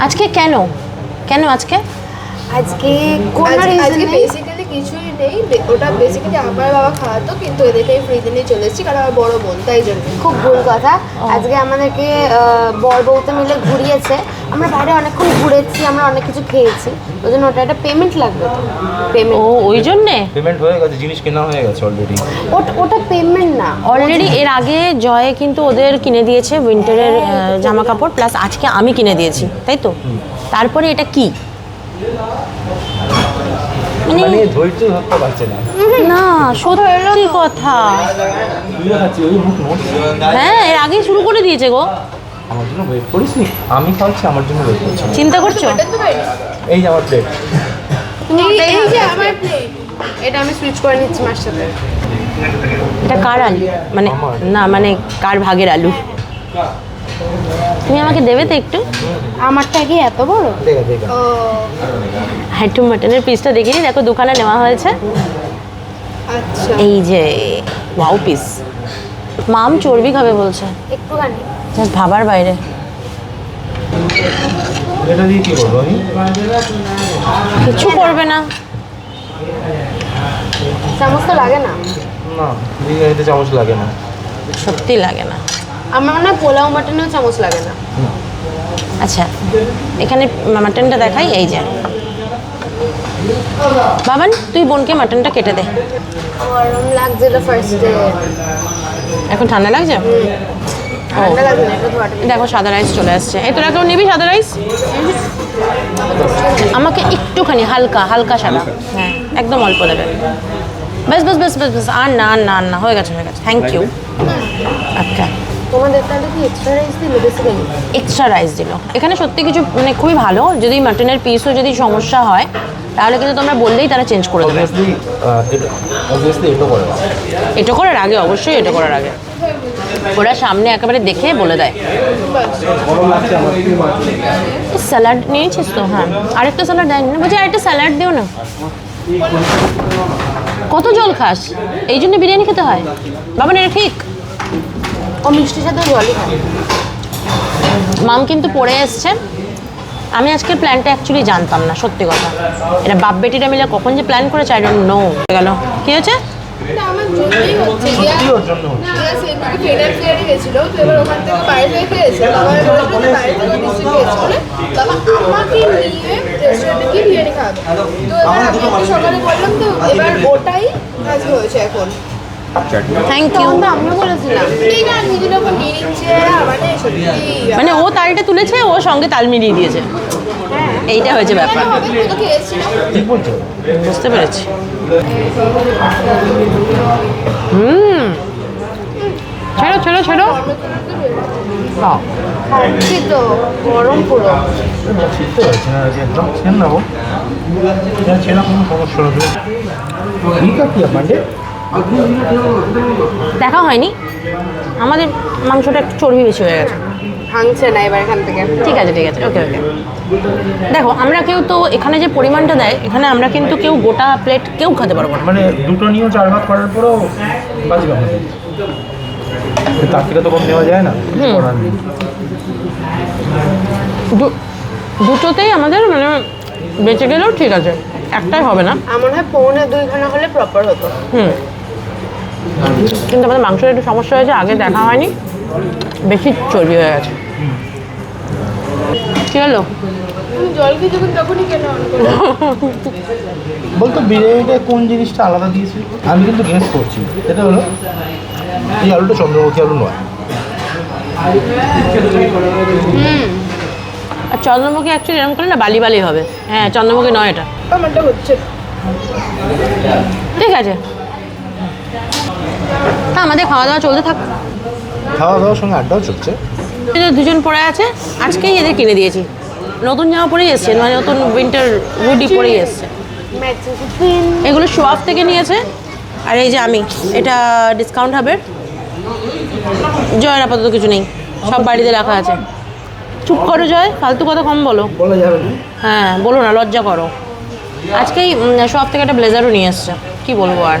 আজকে কেন? কেন আজকে? আজকে কোন আজ- আজকে রিজনে বেসিক্যালি কিছুই নেই। ওটা বেসিক্যালি আমার বাবা খাওয়াতো কিন্তু এদেরকে আমি ফ্রিতে নিয়ে চলে এসেছি কারণ আমার বড় বোন তাই জন্য। খুব ভুল কথা। আজকে আমাদেরকে বর বউতে মিলে ঘুরিয়েছে। আমরা বাইরে অনেকক্ষণ ঘুরেছি আমরা অনেক কিছু খেয়েছি। ওই জন্য ওটা একটা পেমেন্ট লাগবে তো। ও ওই জন্যে? পেমেন্ট হয়ে গেছে জিনিস কেনা হয়ে গেছে অলরেডি ওটা ওটা পেমেন্ট না। অলরেডি এর আগে জয় কিন্তু ওদের কিনে দিয়েছে উইন্টারের জামা কাপড় প্লাস আজকে আমি কিনে দিয়েছি তাই তো? তারপরে এটা কি? মানে মানে ধৈর্য ধরতে পারছে না। না সত্যি কথা। খাচ্ছি হ্যাঁ এর আগেই শুরু করে দিয়েছে গো। আমার জন্য ওয়েট করিস নি আমি খাওয়াচ্ছি আমার জন্য ওয়েট করছি। চিন্তা করছ? এটা এই যে আমার প্লেট তুমি এই যে আমার প্লেট এটা আমি সুইচ করে নিচ্ছি মার সাথে। এটা কার আলু? মানে না মানে কার ভাগের আলু? তুমি আমাকে দেবে তো একটু? আমারটা কি এত বড়? দেখা দেখা। একটু মাটনের পিসটা দেখিনি দেখো দোকানে নেওয়া হয়েছে। আচ্ছা। এই যে ওয়াও পিস মাম চর্বি খাবে বলছে। একটুখানি। ভাবার বাইরে। এটা দিয়ে কি করব আমি? কিছু করবে না। চামচ তো লাগে না। না চামচ লাগে না। সত্যি লাগে না। আমার মনে হয় পোলাও মাটনেও চামচ লাগে না। আচ্ছা এখানে মাটনটা দেখাই এই যে। বাবান তুই বোনকে মাটনটা কেটে দে। গরম লাগছিল ফার্স্টে এখন ঠান্ডা লাগছে? দেখো সাদা রাইস চলে আসছে। এই তোরা কেউ নিবি সাদা রাইস আমাকে একটুখানি হালকা হালকা সাদা। হ্যাঁ একদম অল্প দেবে। বেশ বেশ বেশ বেশ বেশ আর না আর না আর না হয়ে গেছে হয়ে গেছে। থ্যাংক ইউ আচ্ছা। তোমাদের তাহলে কি এক্সট্রা রাইস দিল বেসিক্যালি এক্সট্রা রাইস দিল। এখানে সত্যি কিছু মানে খুবই ভালো যদি মাটনের পিসও যদি সমস্যা হয় তাহলে কিন্তু তোমরা বললেই তারা চেঞ্জ করে দেবে। এটা করার আগে অবশ্যই এটা করার আগে। ওরা সামনে একেবারে দেখে বলে দেয়। স্যালাড নিয়েছিস তো? হ্যাঁ। আরেকটা স্যালাড দেয়নি না? বলছি আরেকটা স্যালাড দিও না। কত জল খাস? এই জন্য বিরিয়ানি খেতে হয়। বাবা না এটা ঠিক? ও মিষ্টির সাথে জলই খায়। মাম কিন্তু পড়ে এসছে। আমি আজকের প্ল্যানটা অ্যাকচুয়ালি জানতাম না সত্যি কথা। এটা বাপ বেটিরা মিলে কখন যে প্ল্যান করেছে আই ডোন্ট নো গেল। কি হয়েছে? সকালে বললাম তো এবার ওটাই আজকে হয়েছে এখন। থ্যাংক ইউ মানে ও তালটা তুলেছে ও সঙ্গে তাল মিলিয়ে দিয়েছে। এইটা হয়েছে ব্যাপার। বুঝতে পেরেছি। হুম। ছেড়ো ছেড়ো ছেড়ো। গরম পুরো। ঠিক আছে দেখা হয়নি? আমাদের মাংসটা একটু চর্বি বেশি হয়ে গেছে। ভাঙছে না এবার এখান থেকে? ঠিক আছে ঠিক আছে। ওকে ওকে দেখো আমরা কেউ তো এখানে যে পরিমাণটা দেয় এখানে আমরা কিন্তু কেউ গোটা প্লেট কেউ খেতে পারব না। মানে দুটো নিয়েও চার ভাগ করার পরেও আমাদের তার থেকে তো কম নেওয়া যায় না। দুটোতেই আমাদের মানে বেঁচে গেলেও ঠিক আছে। একটাই হবে না। আমার হয় পৌনে দুই ঘণ্টা হলে প্রপার হতো। হুম। কিন্তু আমাদের মাংসের একটু সমস্যা হয়েছে আগে দেখা হয়নি। বেশি চর্বি হয়ে গেছে। কী হলো? বলতো বিরিয়ানিটা কোন জিনিসটা আলাদা দিয়েছি আমি কিন্তু গেস করছি। এটা হলো? এই আলুটা চন্দ্রমুখী আলু নয়। আর চন্দ্রমুখী অ্যাকচুয়ালি এরকম করে না বালি বালি হবে। হ্যাঁ চন্দ্রমুখী নয় এটা। আমারটা হচ্ছে ঠিক আছে। তা আমাদের খাওয়া দাওয়া চলতে থাক। খাওয়া দাওয়ার সঙ্গে আড্ডাও চলছে। দুজন পরে আছে আজকেই এদের কিনে দিয়েছি। নতুন জামা পরেই এসছে মানে নতুন উইন্টার হুডি পরেই এসছে। এগুলো শোয়াফ থেকে নিয়েছে আর এই যে আমি এটা ডিসকাউন্ট হবে। জয়ের আপাতত কিছু নেই সব বাড়িতে রাখা আছে। চুপ করো জয় ফালতু কথা কম বলো। বলা যাবে না। হ্যাঁ বলো না লজ্জা করো। আজকেই শপ থেকে একটা ব্লেজারও নিয়ে এসছে কী বলব আর।